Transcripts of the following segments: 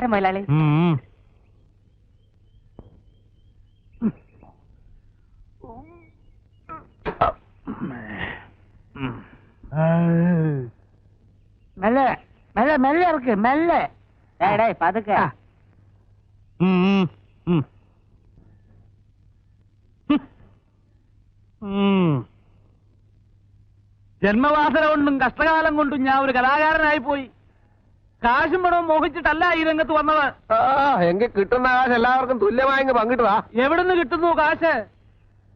നമസ്കാരം മുതലാളി ഉം. ഉം. മെല്ലെ മെല്ലെ മെല്ലെ ഇറക്ക് മെല്ലെ ഡേയ്, ഡേയ്, പതുക്കെ ഉം, ഉം, ഉം. ഉം. ജന്മവാസന കൊണ്ടും കഷ്ടകാലം കൊണ്ടും ഞാൻ ഒരു കലാകാരനായി പോയി കാശും പണവും മോഹിച്ചിട്ടല്ല ഈ രംഗത്ത് വന്നത്. ആ എങ്കിൽ കിട്ടുന്ന കാശ് എല്ലാവർക്കും തുല്യമായി പങ്കിട്ടതാ. എവിടുന്ന് കിട്ടുന്നു കാശ്?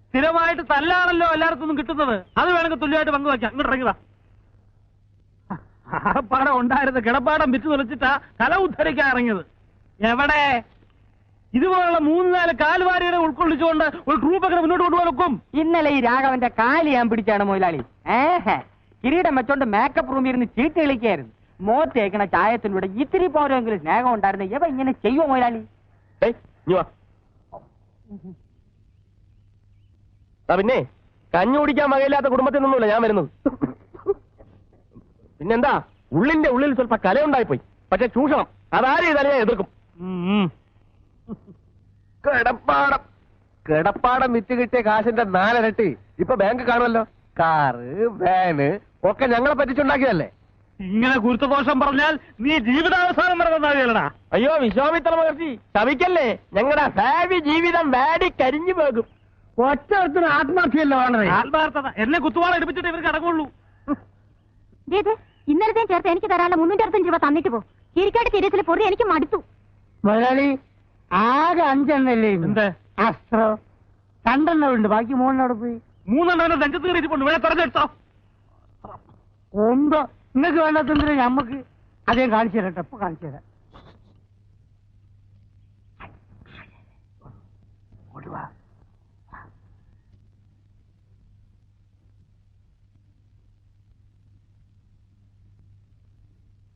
സ്ഥിരമായിട്ട് തല്ലാണല്ലോ എല്ലാവർക്കും കിട്ടുന്നത്. അത് വേണമെങ്കിൽ തുല്യമായിട്ട് പങ്കുവയ്ക്കാം. ഇങ്ങോട്ട് ഇറങ്ങിതാ ആപ്പാടം ഉണ്ടായിരുന്ന കിടപ്പാടം വിറ്റ് തുലച്ചിട്ടാ കല ഉദ്ധരിക്കാൻ ഇറങ്ങിയത്. എവിടെ? ഇതുപോലുള്ള മൂന്ന് നാല് കാൽവാരികളെ ഉൾക്കൊള്ളിച്ചുകൊണ്ട് ഒരു ട്രൂപ്പൊക്കെ മുന്നോട്ട് കൊണ്ടുപോകാൻ ഒക്കും. ഇന്നലെ ഈ രാഘവന്റെ കാൽ ഞാൻ പിടിച്ചാണ് മൊയിലാളി. ഏഹ്? കിരീടം വെച്ചോണ്ട് മേക്കപ്പ് റൂമിൽ ഇരുന്ന് ചീട്ട് കളിക്കായിരുന്നു. മോത്ത് തേക്കണ ചായത്തിലൂടെ ഇത്തിരി പോരെങ്കിലും സ്നേഹം ഉണ്ടായിരുന്നു. ഇവ ഇങ്ങനെ ചെയ്യുമോ ആ പിന്നെ കഞ്ഞു കുടിക്കാൻ വകയില്ലാത്ത കുടുംബത്തിൽ നിന്നുമില്ല ഞാൻ വരുന്നത്. പിന്നെന്താ ഉള്ളിന്റെ ഉള്ളിൽ സ്വല്പ കലയുണ്ടായിപ്പോയി. പക്ഷെ ചൂഷണം അതാരും ചെയ്താലും ഞാൻ എതിർക്കും. കിടപ്പാടം. കിടപ്പാടം വിറ്റ് കിട്ടിയ കാശിന്റെ നാലരട്ടി ഇപ്പൊ ബാങ്ക് കാണുമല്ലോ. കാറ് വാന് ഒക്കെ ഞങ്ങളെ പറ്റിച്ചുണ്ടാക്കിയതല്ലേ? ഇങ്ങനെ ഗുരുത്വദോഷം പറഞ്ഞാൽ നീ ജീവിതാവസാനം വരെ നന്നാവില്ലടാ അയ്യോ വിശ്വാമിത്ര മഹർഷി ശവിക്കല്ലേ ഞങ്ങളുടെ ഭാവി ജീവിതം വാടി കരിഞ്ഞു പോകും. ഒറ്റത്തിന് ആത്മാർത്ഥിയല്ല വേണ്ടത്. ആത്മാർത്ഥത. എന്നെ കുത്തുവാള എടുപ്പിച്ചിട്ട് ഇവർക്ക് അടങ്ങുള്ളൂ. ഇന്നലത്തെയും ചേർത്ത് എനിക്ക് തരാനുള്ള മുന്നൂറ്റി അറുപത്തഞ്ച് രൂപ തന്നിട്ട് പോ. കിരിക്കാട്ട് സീരീസിൽ പൊറി എനിക്ക് മടുത്തു. മുതലാളി ആകെ അഞ്ചെണ്ണല്ലേ എന്ത്? അസ്ത്രോ. രണ്ടെണ്ണം ഉണ്ട്. ബാക്കി മൂന്നെണ്ണം പോയി. മൂന്നെണ്ണം വേണേ തെരഞ്ഞെടുത്തോ ഒമ്പോ നിങ്ങൾക്ക് വേണ്ടാത്തതിന് ഞമ്മക്ക്? അതേ കാണിച്ചു തരട്ടെ ഇപ്പൊ കാണിച്ചു തരാം.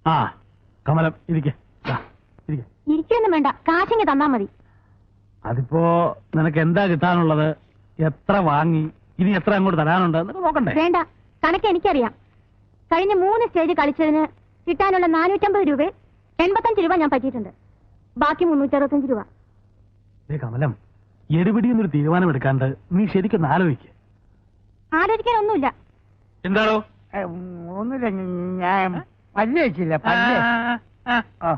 ആ കമലം ഇരിക്കെ. ഇരിക്കെ. ഇരിക്കൊന്നും വേണ്ട കാശിങ്ങ് തന്നാ മതി. അതിപ്പോ നിനക്ക് എന്താ കിട്ടാനുള്ളത്? എത്ര വാങ്ങി? ഇനി എത്ര അങ്ങോട്ട് തരാനുണ്ട്? എന്നൊക്കെ നോക്കണ്ടേ? വേണ്ട കണക്ക് എനിക്കറിയാം. കഴിഞ്ഞ മൂന്ന് സ്റ്റേജ് കളിച്ചതിന് കിട്ടാനുള്ള നാനൂറ്റമ്പത് രൂപ എൺപത്തഞ്ച് രൂപ ഞാൻ പറ്റിയിട്ടുണ്ട്. ബാക്കി മുന്നൂറ്റി അറുപത്തഞ്ച് രൂപ കമലം എടുപിടി എന്നൊരു തീരുമാനമെടുക്കാണ്ട് നീ ശരിക്കൊന്ന് ആലോചിക്ക്. ആലോചിക്കാനൊന്നുമില്ല. എന്താണോ? ഒന്നുമില്ല ഞാൻ പല്ല് വെച്ചില്ല പല്ല്. ആ.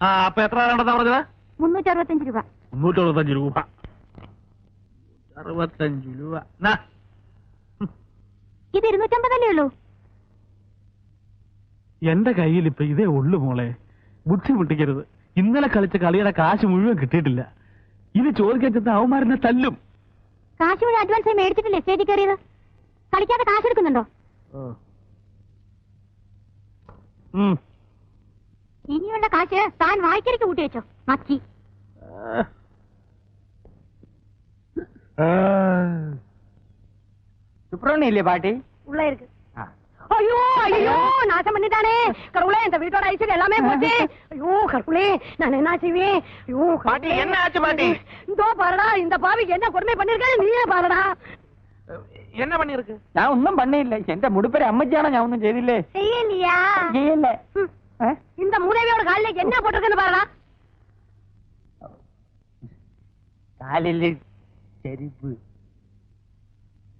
ആ അപ്പൊ എത്ര വേണ്ടെന്നാ പറഞ്ഞത്? മുന്നൂറ്റി അറുപത്തഞ്ച് രൂപ. മുന്നൂറ്ററുപത്തഞ്ച് രൂപ. അറുപത്തഞ്ച് രൂപ. ഇത് ഇരുന്നൂറ്റമ്പതല്ലേ ഉള്ളൂ? എന്റെ കയ്യിൽ ഇപ്പൊ ഇതേ ഉള്ളു മോളെ. ബുദ്ധിമുട്ടിക്കരുത്. ഇന്നലെ കളിച്ച കളിയുടെ കാശ് മുഴുവൻ കിട്ടിയിട്ടില്ല. ഇത് ചോദിക്കാൻ ചെന്ന് തല്ലും. കാശ് മുഴുവൻ അഡ്വാൻസ് മേടിച്ചിട്ടില്ലേ സ്റ്റേജിൽ കയറിയത്? കളിക്കാതെ കാശ് എടുക്കുന്നുണ്ടോ? ഇനിയുള്ള കാശ് താൻ വായിക്കരിക്ക് കൂട്ടി വെച്ചോ മക്കി. സുബ്രഹ്മണ്യല്ലേ പാട്ടി? ഉള്ളായിരിക്കും. ஐயோ ஐயோ என்ன போட்டிருக்குன்னு பாருடா. காலில்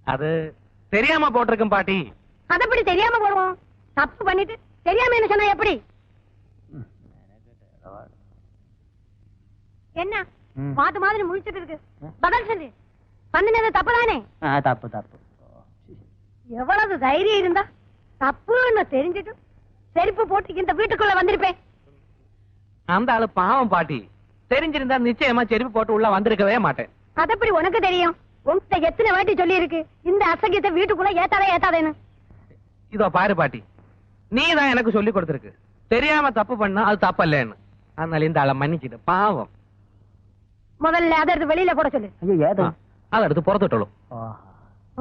அது தெரியாம போட்டிருக்கும் பாட்டி. பதப்படி தெரியாம போடுவோம். தப்பு பண்ணிட்டு தெரியாம என்ன சொன்னா எப்படி? என்ன? மாத்து மாதிரி முழிச்சுட்டு இருக்கு. பதில் சொல்லு. பண்ணினது தப்பு தப்பு தப்பு. எவ்வளவு தைரியம் இருந்தா தப்புன்னு தெரிஞ்சிட்டு செருப்பு போட்டு இந்த வீட்டுக்குள்ள வந்திருப்பேன். அந்த ஆளு பாவம் பாட்டி. தெரிஞ்சிருந்தா நிச்சயமா செருப்பு போட்டு உள்ள வந்திருக்கவே மாட்டேன். அதப்படி உனக்கு தெரியும். உங்ககிட்ட எத்தனை வாட்டி சொல்லி இருக்கு இந்த அசகியத்தை வீட்டுக்குள்ள ஏத்தாதே ஏத்தாதேன்னு. இதோ பாரு பாட்டி நீ தான் எனக்கு சொல்லி கொடுத்திருக்கு தெரியாம தப்பு பண்ணா அது தப்பல்லேன்னு அதனால இந்த ஆளை மன்னிச்சிடு பாவம் முதல்ல அதை எடுத்து வெளியில போட சொல்லு അയ്യോ ഏതാ ஆ, அதை எடுத்து புறத்துட்டோம்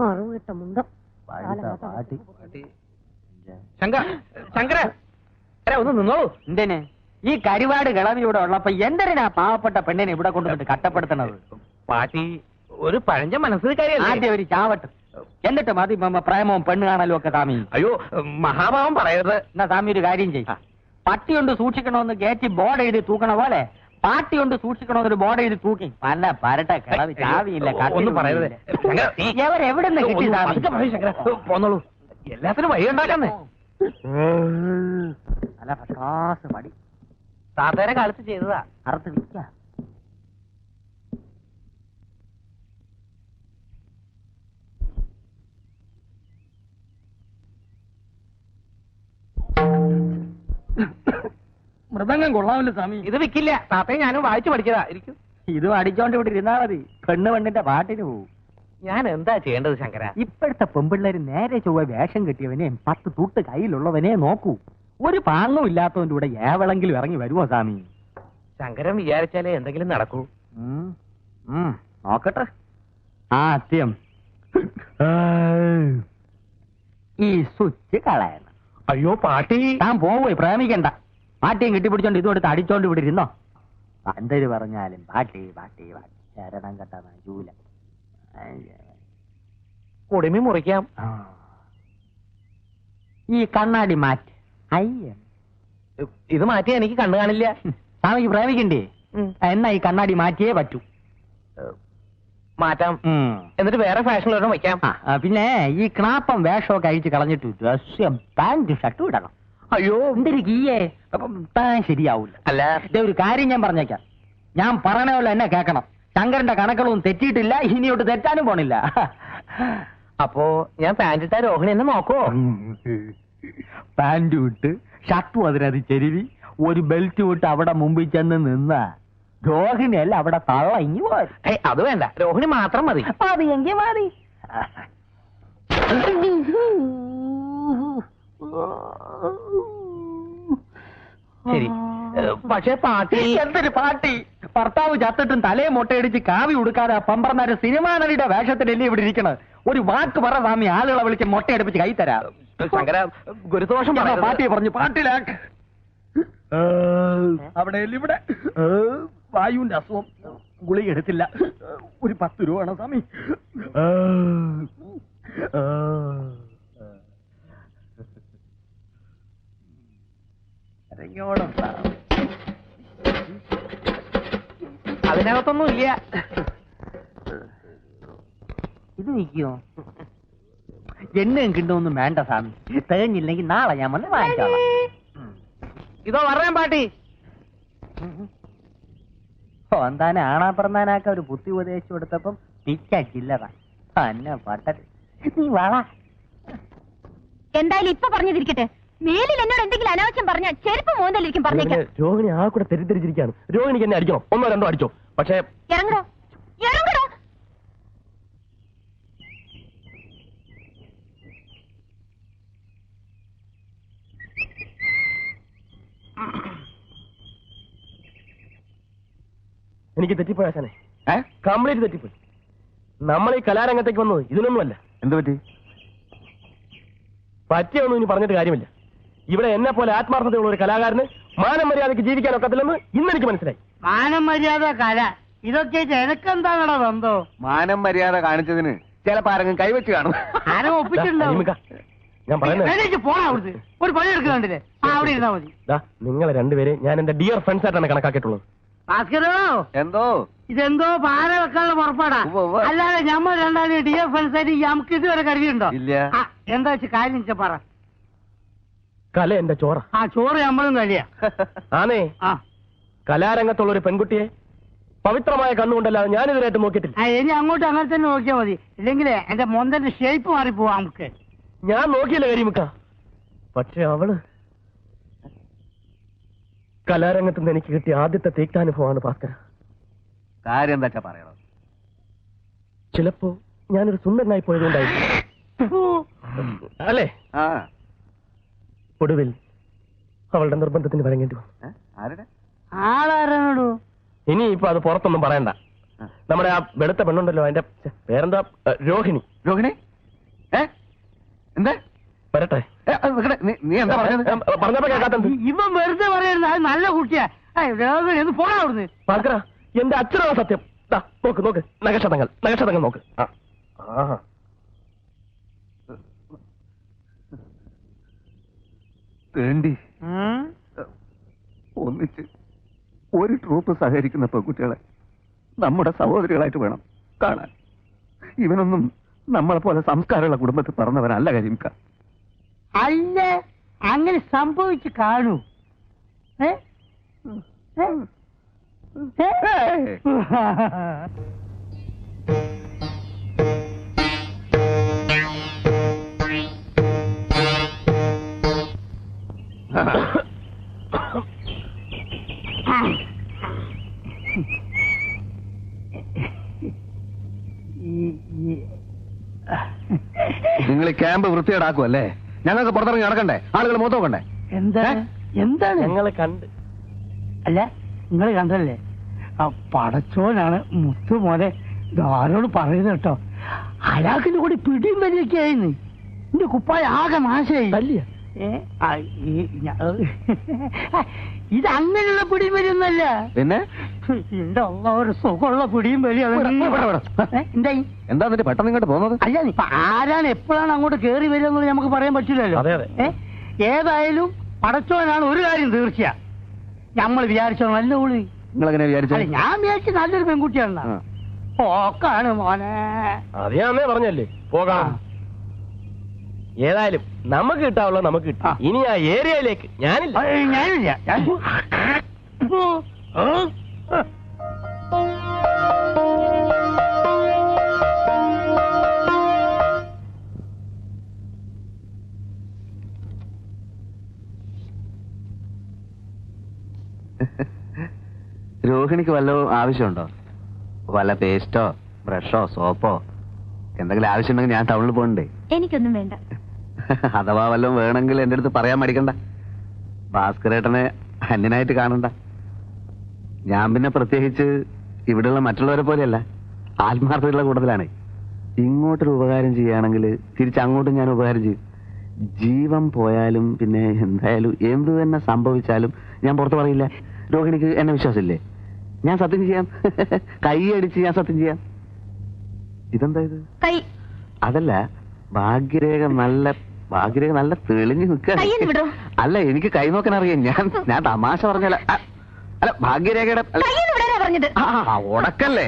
அருவிட்ட முண்டம் പാട്ടി ശങ്കര ശങ്കര അരെ, ഒന്ന് നിന്നോളൂ എന്തിന് ഈ കരിവാട് കിളവി ഇവിടെ ഉള്ളപ്പോ എന്തിനാ പാവപ്പെട്ട പെണ്ണിനെ ഇവിടെ കൊണ്ടുവന്നിട്ട് കട്ടപ്പെടുത്തണത് പാട്ടി ഒരു പഴഞ്ച മനസ്സ് കാര്യല്ലേ ആദ്യം ഒരു ചാവട്ട് എന്നിട്ട് മതി മമ്മ പ്രേമവും പെണ്ണ് കാണലും ഒക്കെ താമി അയ്യോ മഹാഭാവം പറയരുത്. എന്നാ താമി ഒരു കാര്യം ചെയ്യും. പട്ടി കൊണ്ട് സൂക്ഷിക്കണമെന്ന് ഗേറ്റ് ബോർഡ് എഴുതി തൂക്കണ പോലെ പാട്ടി കൊണ്ട് സൂക്ഷിക്കണമെന്നൊരു ബോർഡ് എഴുതി തൂക്കി. പല പരട്ട കിളവ് ചാവിയില്ല ഒന്നും പറയരുത്. ശങ്കര, നീ- എവരെവിടെ കിട്ടി. പോന്നോളൂ. എല്ലാത്തിനും വഴി ഉണ്ടാക്കുന്നേ. അല്ല ഫസ്റ്റ് മടി. താത്തേരെ കാലത്ത് ചെയ്തതാ. അറുത്ത് വിൽക്കാം. മൃദംഗം കൊള്ളാമല്ലോ സ്വാമി. ഇത് വിക്കില്ല. താത്തയെ ഞാനും വായിച്ചു പഠിച്ചതാ. ഇരിക്കും. ഇത് അടിച്ചോണ്ട് ഇവിടെ ഇരുന്നാ മതി. പെണ്ണ് പെണ്ണിന്റെ പാട്ടിന് പോവും. ഞാൻ എന്താ ചെയ്യേണ്ടത് ശങ്കര? ഇപ്പോഴത്തെ പെമ്പിള്ളേര് നേരെ ചൊവ്വ വേഷം കെട്ടിയവനെ പത്ത് തൂട്ട് കയ്യിലുള്ളവനെ നോക്കൂ. ഒരു പാങ്ങും ഇല്ലാത്തവന്റെ കൂടെ ഏവളെങ്കിലും ഇറങ്ങി വരുമോ സ്വാമി? ശങ്കരം വിചാരിച്ചാലേ എന്തെങ്കിലും നടക്കൂ. നോക്കട്ടെ. ആ അത്യം. ഈ സ്വിച്ച് കളയണം. അയ്യോ പാട്ടി. ഞാൻ പോവേ പ്രേമിക്കണ്ട. പാട്ടിയും കെട്ടിപ്പിടിച്ചോണ്ട് ഇതും എടുത്ത് അടിച്ചോണ്ട് ഇവിടെ ഇരുന്നോ? എന്തൊരു പറഞ്ഞാലും പാട്ടി പാട്ടി പാട്ടി. ശരണം കെട്ട ജൂല കുടുമി മുറിക്കാം. ഈ കണ്ണാടി മാറ്റി. അയ്യ. ഇത് മാറ്റിയാ എനിക്ക് കണ്ണു കാണില്ല. സ്വാമിക്ക് പ്രേമിക്കണ്ടേ. എന്നാ ഈ കണ്ണാടി മാറ്റിയേ പറ്റൂ. മാറ്റാം. എന്നിട്ട് വേറെ ഫാഷനിലൊരെണ്ണം വയ്ക്കാം പിന്നെ ഈ ക്ലാപ്പം വേഷമൊക്കെ അഴിച്ച് കളഞ്ഞിട്ട് പാന്റ് ഷർട്ട് വിടണം അയ്യോ. എന്തൊരു ഗീയേ? താൻ ശരിയാവൂല. അല്ല. ഒരു കാര്യം ഞാൻ പറഞ്ഞേക്കാം. ഞാൻ പറയണമല്ലോ പോലെ എന്നെ കേൾക്കണം. ശങ്കരന്റെ കണക്കുകളൊന്നും തെറ്റിയിട്ടില്ല ഇനിയോട്ട് തെറ്റാനും പോണില്ല. അപ്പോ ഞാൻ പാന്റ് ഇട്ടാ രോഹിണി എന്നെ നോക്കുവോ? പാന്റ് വിട്ട് ഷർട്ടും അതിനത് ചെരുവി ഒരു ബെൽറ്റ് വിട്ട് അവിടെ മുമ്പിൽ ചെന്ന് നിന്ന രോഹിണിയല്ല അവിടെ തള്ള ഇങ്ങി പോയി അത് വേണ്ട. രോഹിണി മാത്രം മതി. മതി എങ്കിൽ മതി. ശരി. പക്ഷെ പാട്ടി എന്തൊരു പാട്ടി? ഭർത്താവ് ചത്തിട്ടും തലയെ മുട്ടയടിച്ച് കാവി ഉടുക്കാതെ പമ്പർന്നാര് സിനിമാ നടിയുടെ വേഷത്തിലല്ലേ ഇവിടെ ഇരിക്കണത്? ഒരു വാക്ക് പറ സ്വാമി ആളുകളെ വിളിച്ച് മുട്ടയടിപ്പിച്ച് കൈ തരാം. ശങ്കര ഗുരുദോഷം പറഞ്ഞു. പാട്ടിയെ പറഞ്ഞു? പാട്ടിലാക്ക് അവിടെ ഇവിടെ? വായുവിന്റെ അസുഖം ഗുളിക എടുത്തില്ല. ഒരു പത്ത് രൂപ വേണം സ്വാമി. അതിനകത്തൊന്നും ഇല്ല. ഇത് നിൽക്കുമോ എണ്ണയും കിട്ടുമൊന്നും വേണ്ട സ്വാമി. തികഞ്ഞില്ലെങ്കിൽ നാളെ ഞാൻ വന്ന് വാങ്ങിച്ചോളാം. ഇതോ പറയാൻ പാട്ടി. ആണാ പറന്നാനാക്ക ഒരു ബുദ്ധി ഉപദേശിച്ചു കൊടുത്തപ്പം പിച്ച ചില്ലറ. തന്നെ പട്ടത്. നീ വള. എന്തായാലും ഇപ്പൊ പറഞ്ഞതിരിക്കട്ടെ. മേലിൽ എന്നോട് എന്തെങ്കിലും അനാവശ്യം പറഞ്ഞ ചെരുപ്പ് മോന്തലിരിക്കും പറഞ്ഞേക്കാം. രോഹിണി ആ കൂടെ തെറ്റിദ്ധരിച്ചിരിക്കാണ് രോഹിണിക്ക് എന്നെ അടിക്കണം. ഒന്നോ രണ്ടോ അടിച്ചോ. പക്ഷേ ഇറങ്ങണോ ഇറങ്ങടോ. എനിക്ക് തെറ്റിപ്പോയ ആശാനെ. കംപ്ലീറ്റ് തെറ്റിപ്പോയി. നമ്മൾ ഈ കലാരംഗത്തേക്ക് വന്നത് ഇതിനൊന്നുമല്ല. എന്ത് പറ്റി? പറ്റിയൊന്നും ഇനി പറഞ്ഞിട്ട് കാര്യമില്ല. ഇവിടെ എന്നെ പോലെ ആത്മാർത്ഥതയുള്ള ഒരു കലാകാരന് മാനം മര്യാദയ്ക്ക് ജീവിക്കാൻ ഒക്കത്തില്ലെന്ന് ഇന്ന് എനിക്ക് മനസ്സിലായി. മാനം മര്യാദ കല. ഇതൊക്കെ എനക്കെന്താണോ ബന്ധോ? മാനം മര്യാദ കാണിച്ചതിന് ചിലപ്പോ ആരെങ്കിലും കൈവച്ച് കാണും. ആരും ഒപ്പിച്ചിട്ടുണ്ടാവും ഞാൻ പറയുന്നത് പോണ ഒരു പണി എടുക്കുന്നുണ്ടല്ലേ ആ അവിടെ ഇരുന്നാ മതി. ദാ, നിങ്ങളെ രണ്ടുപേരെ ഞാൻ എന്റെ ഡിയർ ഫ്രണ്ട്സ് ആയിട്ടാണ് കണക്കാക്കിയിട്ടുള്ളത്. ഭാസ്കരോ? എന്തോ? ഇതെന്തോ പാല വെക്കാനുള്ള പുറപ്പാടാ. അല്ലാതെ ഞമ്മ രണ്ടാളും ഡി എഫ് ആയിട്ട് നമുക്ക് ഇതുവരെ കരുതിയുണ്ടോ ഇല്ല. എന്താ വെച്ച് കാര്യം പറ. കല എന്റെ ചോറ. ആ ചോറ് നമ്മളും കഴിയാ. ആണേ ആ. കലാരംഗത്തുള്ള ഒരു പെൺകുട്ടിയെ പവിത്രമായ കണ്ണുകൊണ്ടല്ലാതെ ഞാൻ ഇതിനായിട്ട് നോക്കിയിട്ടില്ല ഇനി അങ്ങോട്ട് അങ്ങനെ തന്നെ നോക്കിയാൽ മതി. ഇല്ലെങ്കിലേ എന്റെ മൊന്തന്റെ ഷേപ്പ് മാറിപ്പോവാ നമുക്ക്. ഞാൻ നോക്കിയില്ല കരിമുക്ക. പക്ഷെ അവൾ കലാരംഗത്ത് നിന്ന് എനിക്ക് കിട്ടിയ ആദ്യത്തെ തീക്താനുഭവമാണ് ഭാസ്കര. കാര്യം എന്താ പറയണോ. ചിലപ്പോ ഞാനൊരു സുന്ദരനായി പോയതുകൊണ്ടായിരുന്നു അല്ലേ? ആ. ഒടുവിൽ അവളുടെ നിർബന്ധത്തിന് വരങ്ങേണ്ടി വന്നു. ഏ? ആരുടെ? ആളാരാണോ ഇനി ഇപ്പൊ അത് പുറത്തൊന്നും പറയണ്ട. നമ്മുടെ ആ വെളുത്ത പെണ്ണുണ്ടല്ലോ അതിന്റെ പേരെന്താ? രോഹിണി. രോഹിണി? ഏ? എന്താ? വരട്ടെ. നീ- എന്താ പറഞ്ഞപ്പോ കേൾക്കാത്തത്. ഇവൻ വെറുതെ പറയുന്നത് അത് നല്ല കുട്ടിയാ. പോണാ അവിടുന്ന്. ഭാസ്കര എന്റെ അച്ഛനാണ് സത്യം. നോക്ക് നോക്ക്. നഗക്ഷതങ്ങൾ നഗക്ഷതങ്ങൾ നോക്ക്. ആ. തേണ്ടി. ഒരു ട്രൂപ്പ് സഹകരിക്കുന്ന പെൺകുട്ടികളെ നമ്മുടെ സഹോദരികളായിട്ട് വേണം കാണാൻ. ഇവനൊന്നും നമ്മളെ പോലെ സംസ്കാരമുള്ള കുടുംബത്തിൽ പറഞ്ഞവനല്ല കരിമിക്ക. അല്ല അങ്ങനെ സംഭവിച്ചു കാണൂ. നിങ്ങൾ ക്യാമ്പ് വൃത്തിയേടാക്കും അല്ലേ ഞങ്ങൾക്ക് പുറത്തിറങ്ങി നടക്കണ്ടേ? ആളുകൾ മൂത്ത് നോക്കണ്ടേ? എന്താ? എന്താണ്? ഞങ്ങൾ കണ്ട്. അല്ല നിങ്ങൾ കണ്ടല്ലേ ആ പടച്ചോനാണ് മുത്തു മോനെ ആരോട് പറയുന്നത് കേട്ടോ. അയാൾക്കിന്റെ കൂടി പിടിയും വലിയൊക്കെ ആയിരുന്നു എന്റെ കുപ്പായ ആകെ നാശമായി. ഇത് അങ്ങനെയുള്ള പിടിയും വരുന്നല്ല. പിന്നെ? എന്റെ ഒരു സുഖമുള്ള പിടിയും. എന്തായി? എന്താ പെട്ടെന്ന് ഇങ്ങോട്ട് പോകുന്നത്? അല്ല ആരാണ് എപ്പോഴാണ് അങ്ങോട്ട് കേറി വരിക എന്നുള്ളത് നമുക്ക് പറയാൻ പറ്റില്ലല്ലോ. അതെ, അതെ. ഏ? ഏതായാലും പടച്ചോനാണ് ഒരു കാര്യം തീർച്ച നമ്മൾ വിചാരിച്ചോ നല്ല ഉള്ളി നിങ്ങൾ അങ്ങനെ വിചാരിച്ചു ഞാൻ വിചാരിച്ച നല്ലൊരു പെൺകുട്ടിയാണ് ഓക്കാണ് മോനെ. അത് പറഞ്ഞല്ലേ? പോകാം. ഏതായാലും നമുക്ക് കിട്ടാവുള്ള നമുക്ക് കിട്ടി. ഇനി ആ ഏരിയയിലേക്ക് ഞാനില്ല. ഞാനില്ല. രോഹിണിക്ക് വല്ല ആവശ്യമുണ്ടോ? വല്ല പേസ്റ്റോ ബ്രഷോ സോപ്പോ എന്തെങ്കിലും ആവശ്യമുണ്ടെങ്കിൽ ഞാൻ ടൗണിൽ പോകണ്ടേ? എനിക്കൊന്നും വേണ്ട. അഥവാ വല്ലതും വേണമെങ്കിൽ എന്റെ അടുത്ത് പറയാൻ മടിക്കണ്ട. ഭാസ്കരേട്ടനെ അന്യനായിട്ട് കാണണ്ട. ഞാൻ പിന്നെ പ്രത്യേകിച്ച് ഇവിടെയുള്ള മറ്റുള്ളവരെ പോലെയല്ല ആത്മാർത്ഥതയുള്ള കൂടുതലാണ് ഇങ്ങോട്ടൊരു ഉപകാരം ചെയ്യുകയാണെങ്കിൽ തിരിച്ചങ്ങോട്ടും ഞാൻ ഉപകാരം ചെയ്യും. ജീവൻ പോയാലും പിന്നെ എന്തായാലും എന്ത് തന്നെ സംഭവിച്ചാലും ഞാൻ പുറത്ത് പറയില്ല. രോഹിണിക്ക് എന്നെ വിശ്വാസമില്ലേ? ഞാൻ സത്യം ചെയ്യാം. കൈ അടിച്ച് ഞാൻ സത്യം ചെയ്യാം. ഇതെന്താ ഇത്? അതല്ല ഭാഗ്യരേഖ നല്ല ഭാഗ്യരേഖ നല്ല തെളിഞ്ഞു നിൽക്കുക അല്ല എനിക്ക് കൈ നോക്കാൻ അറിയാം. ഞാൻ ഞാൻ തമാശ പറഞ്ഞല്ല അല്ല ഭാഗ്യരേഖയുടെ പറഞ്ഞത്. ഉടക്കല്ലേ?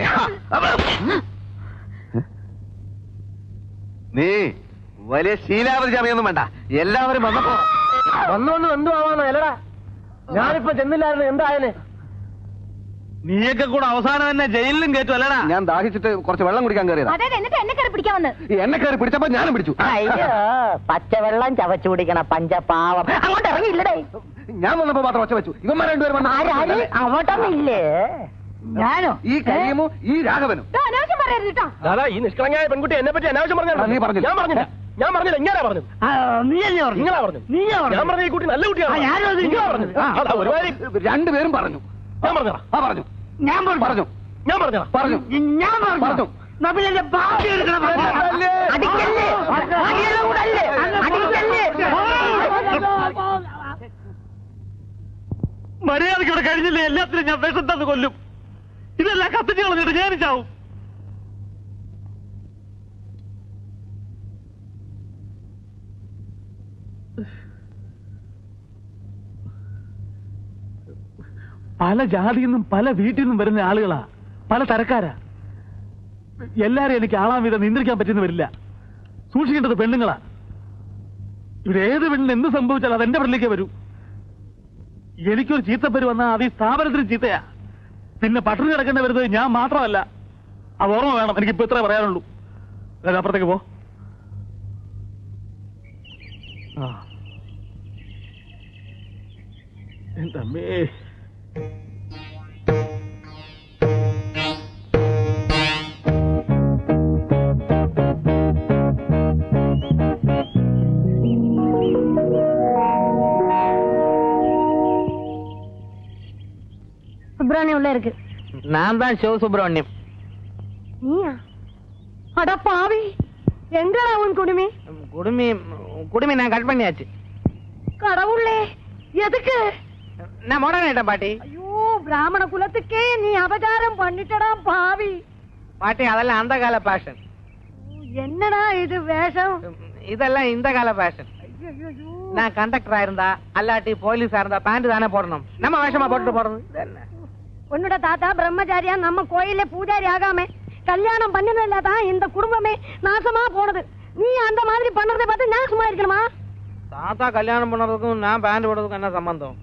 നീ വലിയ ശീലാവധി അറിയൊന്നും വേണ്ട. എല്ലാവരും വന്നപ്പോ വന്നുകൊണ്ട് എന്തു ആവാന്നോ അല്ലടാ ഞാനിപ്പോ ചെന്നില്ലായിരുന്നു. എന്തായാലും നീയൊക്കെ കൂടെ അവസാനം തന്നെ ജയിലിലും കയറ്റും അല്ലടാ. ഞാൻ ദാഹിച്ചിട്ട് കുറച്ച് വെള്ളം കുടിക്കാൻ കയറിയതാ. അതെ എന്നിട്ട് എന്നെ കയറി പിടിക്കാൻ വന്ന്? എന്നെ കയറി പിടിച്ചപ്പോ ഞാനും പിടിച്ചു. അയ്യോ പച്ചവെള്ളം ചവച്ചു കുടിക്കണ പഞ്ചപാവം. അങ്ങോട്ട് ഇറങ്ങിയില്ലടേ. ഞാൻ വന്നപ്പോ മാത്രം ഒച്ച വെച്ചു. ഇവന്മാർ രണ്ടുപേരും ആരാര് വന്നു അങ്ങോട്ടൊന്നും ഇല്ലേ ഞാനോ? ഈ കരീമും ഈ രാഘവനും. ദാ, അനാവശ്യം പറയരുത് കേട്ടോ. ദാദാ ഈ നിഷ്കളങ്ങായ പെൺകുട്ടി എന്നെ പറ്റി അനാവശ്യം ആ, നീ പറഞ്ഞില്ല. ഞാൻ പറഞ്ഞില്ല. ഞാൻ പറഞ്ഞില്ല. ഇങ്ങനെ പറഞ്ഞത്. ആ, നീയല്ലേ പറഞ്ഞു നിങ്ങളാ പറഞ്ഞു നീയാ പറഞ്ഞു. ഞാൻ പറഞ്ഞ ഈ കുട്ടി നല്ല കുട്ടിയാണ്? ആ, ഞാനും അത് നിങ്ങളാ പറഞ്ഞത്. ആ. അതാ ഒരുപാട് രണ്ടുപേരും പറഞ്ഞു. ഞാൻ പറഞ്ഞതാ. ആ പറഞ്ഞു. ഞാൻ പറഞ്ഞു. ഞാൻ പറഞ്ഞു. പറഞ്ഞു. ഞാൻ പറഞ്ഞു. നബിലെ ഭാവി അടിക്കല്ലേ? മര്യാദയ്ക്ക് ഇവിടെ കഴിഞ്ഞില്ലേ? എല്ലാത്തിനും ഞാൻ വിഷം തന്നു കൊല്ലും. ഇതെല്ലാം കത്തിച്ച് കളഞ്ഞിട്ട് ഞാൻ ചാവും. പല ജാതിയിൽ നിന്നും പല വീട്ടിൽ നിന്നും വരുന്ന ആളുകളാ. പല തരക്കാരാ. എല്ലാരും എനിക്ക് ആളാൻ വീതം നിയന്ത്രിക്കാൻ പറ്റുന്ന വരില്ല. സൂക്ഷിക്കേണ്ടത് പെണ്ണുങ്ങളാ. ഇവിടെ ഏത് പെണ്ണിന് എന്ത് സംഭവിച്ചാലും അത് എന്റെ പെണ്ണിലേക്ക് വരൂ. എനിക്കൊരു ചീത്തപ്പേര് വന്നാൽ അത് ഈ സ്ഥാപനത്തിന് ചീത്തയാ. പിന്നെ പട്ടിണി കിടക്കേണ്ടി വരുന്നത് ഞാൻ മാത്രമല്ല. അത് ഓർമ്മ വേണം. എനിക്ക് എനിക്കിപ്പോ ഇത്രേ പറയാനുള്ളൂ. അപ്പുറത്തേക്ക് പോ. ആ. എന്റെ അമ്മേ. சுப்பிரமணியம் உள்ள இருக்கு. நான் தான் சிவ சுப்பிரமணியம் நீயா? அட பாவி. எங்கடா உன் குடுமி? குடுமி குடுமி நான் கட் பண்ணியாச்சு. கடவுளே எதுக்கு? நான் மோடனேட்டேன் பாட்டி. ஐயோ பிராமண குலத்துக்கே நீ அபகாரம் பண்ணிட்டடா பாவி. பாட்டி அதெல்லாம் அந்த கால பேஷன் என்னடா இது வேஷம்? இதெல்லாம் இந்த கால பேஷன் நான் கண்டக்டரா இருந்தா அல்லாட்டி போலீஸா இருந்தா பேண்ட் தானே போடணும். நம்ம வேஷமா இது என்ன? உன்னோட தாத்தா பிரம்மச்சாரியா நம்ம கோயில்ல பூஜாரி ஆகாம கல்யாணம் பண்ணதில்ல தான் இந்த குடும்பமே நாசமா போனது. நீ அந்த மாதிரி பண்றதை பார்த்து நான் சும்மா இருக்கணுமா? தாத்தா கல்யாணம் பண்ணதுக்கும் நான் பேண்ட் போடுறதுக்கும் என்ன சம்பந்தம்?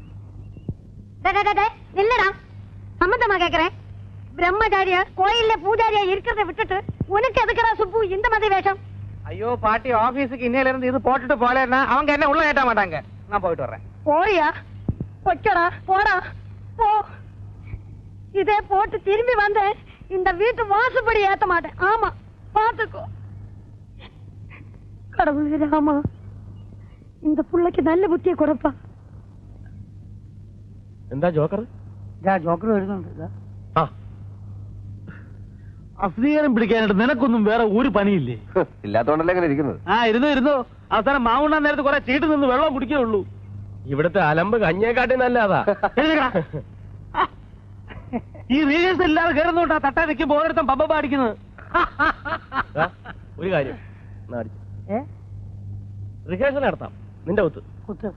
டே, டே, டே, டே, நில்லுடா. சம்மந்தமா கேக்குறேன். பிரம்மச்சாரியா கோயில்ல பூஜாரியா இருக்கிறத விட்டுட்டு உனக்கு எதுக்குடா சுப்பு? இந்த மாதிரி வேஷம். ஐயோ பாட்டி ஆபீஸுக்கு இன்னையில இருந்து இது போட்டுட்டு போலேன்னா அவங்க என்ன உள்ள ஏட்ட மாட்டாங்க. நான் போயிட்டு வர்றேன். போறியா? பொச்சடா போடா. போ. இதே போட்டு திரும்பி வந்து இந்த வீட்டு வாசப்படி ஏத்த மாட்டேன். ஆமா பாத்துக்கோ. கடவுளே ராமா. இந்த புள்ளைக்கு நல்ல புத்தியை கொடுப்பா. എന്താ ജോക്കർ? ഇതാ ജോക്കർ വരുന്നുണ്ട്. ഇതാ. ആ. അസ്വീകാരം പിടിക്കാനായിട്ട് നിനക്കൊന്നും വേറെ ഒരു പണിയില്ലേ? ഇല്ലാത്തോണ്ടല്ലേ അങ്ങനെ ഇരിക്കുന്നത്? ആ ഇരുന്നു ഇരുന്നു. അവസാനം മാവുണ്ണാൻ നേരത്തെ കുറെ ചീട്ട് നിന്ന് വെള്ളം കുടിക്കുകയുള്ളൂ ഇവിടുത്തെ അലമ്പ് കഞ്ഞേക്കാട്ടി നല്ലതാ. ഈ റീൽസ് ഇല്ലാതെ കയറുന്നോണ്ടാ തട്ടാ നിൽക്കുമ്പോ ഓരോരുത്തം പമ്പ പാടിക്കുന്നത്. ദാ, ഒരു കാര്യം? റിഹേഴ്സൽ നടത്താം. നിന്റെ കുത്ത്. കുത്ത്.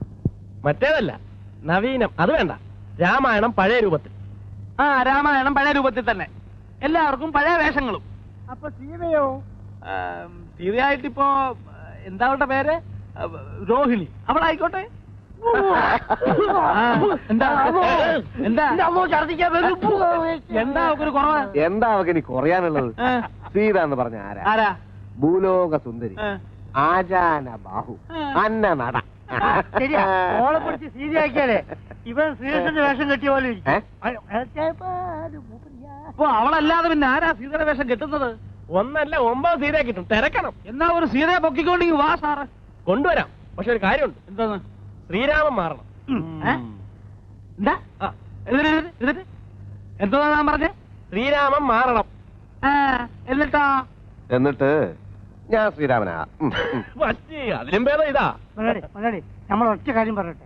മറ്റേതല്ല. നവീനം. അത് വേണ്ട. രാമായണം പഴയ രൂപത്തിൽ. ആ രാമായണം പഴയ രൂപത്തിൽ തന്നെ. എല്ലാവർക്കും പഴയ വേഷങ്ങളും. അപ്പൊ സീതയോ? സീതയായിട്ടിപ്പോ എന്താ അവളുടെ പേര്? രോഹിണി. അവളായിക്കോട്ടെ. എന്താ? എന്താ? എന്താ അവക്കൊരു കുറവ്? എന്താ അവക്ക് ഇനി കുറയാനുള്ളത് സീത എന്ന് പറഞ്ഞ ആരാ? ആരാ? ഭൂലോക സുന്ദരി. ആചാന ബാഹു അന്ന നട ശരിയാ. ഓളെ പിടിച്ച് സീതയാക്കിയാലേ ഇവൻ ശ്രീകൃഷ്ണന്റെ വേഷം കെട്ടിയ പോലെ. അപ്പൊ അവളല്ലാതെ പിന്നെ ആരാ സീതയുടെ വേഷം കെട്ടുന്നത്? ഒന്നല്ല ഒമ്പത് സീതയെ കിട്ടും. തിരക്കണം. എന്നാ ഒരു സീതയെ പൊക്കിക്കൊണ്ടെങ്കിൽ വാ സാറ്. കൊണ്ടുവരാം. പക്ഷെ ഒരു കാര്യമുണ്ട്. എന്താണ്? ശ്രീരാമൻ മാറണം? എന്താ? ആ, എന്നിട്ട് എന്നിട്ട് എന്നിട്ട് എന്തോ ഞാൻ പറഞ്ഞേ? ശ്രീരാമൻ മാറണം. ആ, എന്നിട്ടാ? എന്നിട്ട് ഞാൻ ശ്രീരാമനാ. അതിലും ഭേദം ഇതാ. മുതലാളി മുതലാളി നമ്മൾ ഒറ്റ കാര്യം പറയട്ടെ.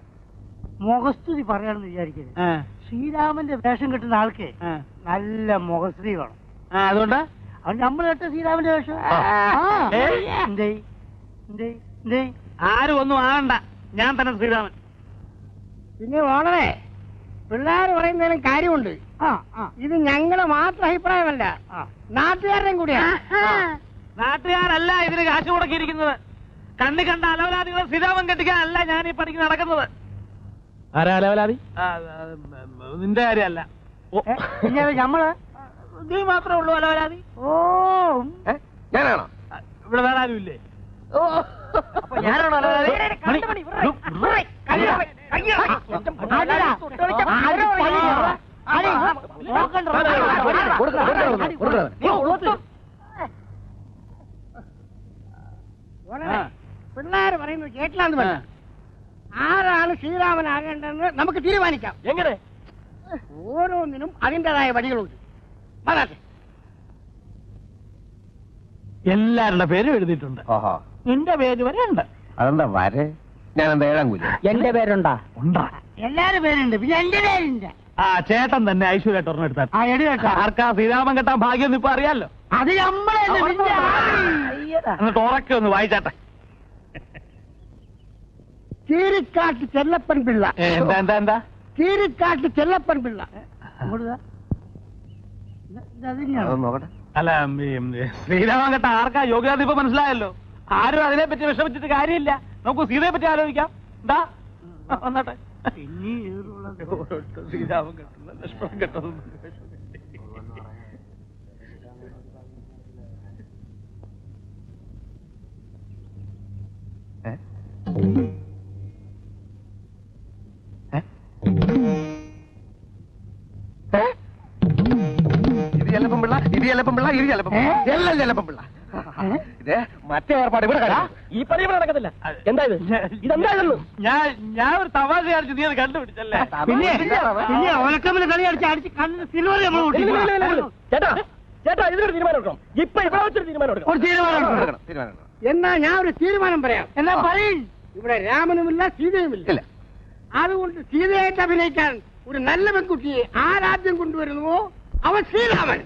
മുഖസ്തുതി പറയാണെന്ന് വിചാരിക്കരുത്. ശ്രീരാമന്റെ വേഷം കിട്ടുന്ന ആൾക്ക് നല്ല മുഖസ്ത്രീ വേണം. അതുകൊണ്ടാ അതുകൊണ്ട്? അവൻ നമ്മൾ കേട്ട ശ്രീരാമന്റെ വേഷം. ആരും ഒന്നും ആകണ്ട ഞാൻ തന്നെ ശ്രീരാമൻ. പിന്നെ വേണമേ പിള്ളേർ പറയുന്നതിലും കാര്യമുണ്ട്. ആ ആ. ഇത് ഞങ്ങൾ മാത്രം അഭിപ്രായമല്ല. നാട്ടുകാരുടെയും കൂടിയാണ് നാട്ടുകാരല്ല ഇതിന് കാശ് മുടക്കിയിരിക്കുന്നത് കണ്ണി കണ്ട അലവലാദികളെ കെട്ടിക്കാൻ കെട്ടിക്കാനല്ല ഞാൻ ഈ പണിക്ക് നടക്കുന്നത് ആരാ അലവലാതി നിന്റെ കാര്യമല്ല ഞമ്മൾ നീ മാത്രമേ ഉള്ളൂ അലവലാതി ഓ ഞാനാണോ ഇവിടെ വേറെ ആരും ഇല്ലേ ഞാനാണോ അലവലാതി? മണി, രു, രു. ആരാ? ആരാ പണി? ആരാ? നോക്കണ്ട. കൊടുക്കണം, കൊടുക്കണം, കൊടുക്കണം. നീ ഉള്ളത്ത്. ആ. പിള്ളേര് പറയുന്നത് കേട്ടില്ലാന്ന് പറഞ്ഞു. ആരാണ് ശ്രീരാമനാകേണ്ടതെന്ന് നമുക്ക് തീരുമാനിക്കാം. എങ്ങനെ? ഓരോന്നിനും അതിന്റെതായ വഴികളുണ്ട്. വരാട്ടെ. എല്ലാവരുടെ പേരും എഴുതിയിട്ടുണ്ട്. ഓഹോ നിന്റെ പേര് വരെ ഉണ്ട്. അതെന്താ വരെ? ഞാൻ എന്താ ഏഴാം കൂലി? എന്റെ പേരുണ്ടാ? ഉണ്ടാ. എല്ലാരും പേരുണ്ട്. പിന്നെ എന്റെ പേരില്ല ആ ചേട്ടൻ തന്നെ ഐശ്വര്യ ടൊർണം എടുത്താൽ. ആ എടി ചേട്ടാ. ആർക്കാ ശ്രീരാമൻ കെട്ടാൻ ഭാഗ്യം ഇപ്പൊ അറിയാലോ? അത് നമ്മളെ എന്നിട്ട് ഉറക്കെ ഒന്ന് വായിച്ചാട്ടെ കീരിക്കാട്ട് ചെല്ലപ്പൻ പിള്ള. ഏ, എന്താ എന്താ എന്താ? കീരിക്കാട്ട് ചെല്ലപ്പൻ പിള്ള. ഇങ്ങോട്ട്. ഇത്. നോക്കട്ടെ. അല്ല ശ്രീരാമൻ കെട്ട ആർക്കാ യോഗ്യത ഇപ്പൊ മനസ്സിലായല്ലോ? ആരും അതിനെ പറ്റി വിഷമിച്ചിട്ട് കാര്യമില്ല. നമുക്ക് സീതയെ പറ്റി ആലോചിക്കാം. എന്താ വന്നാട്ടെ. ശ്രീരാമൻ കെട്ടുന്ന ലക്ഷ്മണൻ കെട്ടുന്നു? ഇത് ചെലപ്പം പിള്ള ഇത് ചെലപ്പം പിള്ള ഇത് ചെലപ്പം? എല്ലാം ചെലപ്പം പിള്ള? ഇത് മറ്റേ ഏർപ്പാട് ഇവിടെ. ഈ പണി ഇവിടെ നടക്കത്തില്ല. എന്താ ഇത്? ഇതെന്താ ഇതെന്ന് ഞാൻ ഞാൻ ഒരു തമാശ കാണിച്ചു. നീ അത് കണ്ടുപിടിച്ചല്ലേ? പിന്നെ? പിന്നെ ഓലക്കമ്മിൽ കളി അടിച്ച് അടിച്ച് കണ്ണിന് സിൽവർ. ചേട്ടാ ചേട്ടാ ഇതിനൊരു തീരുമാനം എടുക്കണം. ഇപ്പൊ ഇവിടെ വെച്ചൊരു തീരുമാനം എടുക്കണം. ഒരു തീരുമാനം എന്നാ ഞാൻ ഒരു തീരുമാനം പറയാം. എന്നാ പറയും. ഇവിടെ രാമനുമില്ല സീതയുമില്ല. ഇല്ല. അതുകൊണ്ട് സീതയായിട്ട് അഭിനയിക്കാൻ ഒരു നല്ല പെൺകുട്ടിയെ ആരാദ്യം കൊണ്ടുവരുന്നുവോ? അവൻ ശ്രീരാമൻ.